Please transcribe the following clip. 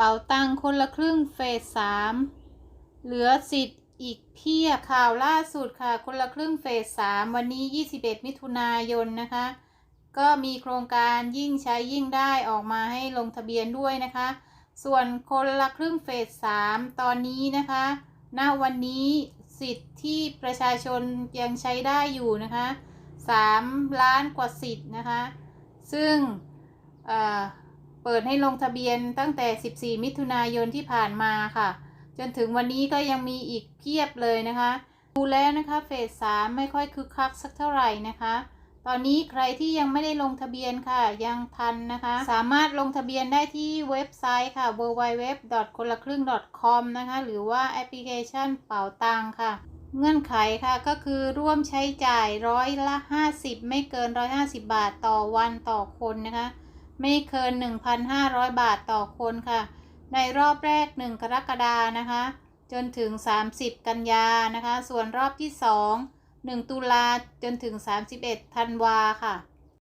เป๋าตังคนละครึ่งเฟสสามเหลือสิทธิ์อีกเพียบข่าวล่าสุดค่ะ คนละครึ่งเฟสสามวันนี้ 21 มิถุนายนนะคะ ก็มีโครงการยิ่งใช้ยิ่งได้ออกมาให้ลงทะเบียนด้วยนะคะ ส่วนคนละครึ่งเฟสสามตอนนี้นะคะณวันนี้สิทธิ์ที่ประชาชนยังใช้ได้อยู่นะคะ3ล้านกว่าสิทธิ์นะคะ ซึ่ง เปิดให้ลงทะเบียนตั้งแต่ 14 มิถุนายนที่ผ่านมาค่ะ จนถึงวันนี้ก็ยังมีอีกเพียบเลยนะคะ ดูแล้วนะคะเฟส3ไม่ค่อยคึกคักสักเท่าไหร่นะคะ ตอนนี้ใครที่ยังไม่ได้ลงทะเบียนค่ะ ยังทันนะคะ สามารถลงทะเบียนได้ที่เว็บไซต์ค่ะ www. คนละครึ่ง .com นะคะ หรือว่าแอปพลิเคชันเป๋าตังค่ะเงื่อนไขค่ะก็คือร่วมใช้จ่ายร้อยละ 50 ไม่เกิน 150 บาทต่อวันต่อคนนะคะ ไม่เกิน 1,500 บาทต่อคนค่ะ ในรอบแรก 1 กรกฎานะคะ จนถึง 30 กันยานะคะ ส่วนรอบที่ 2 1 ตุลาจนถึง 31 ธันวาค่ะ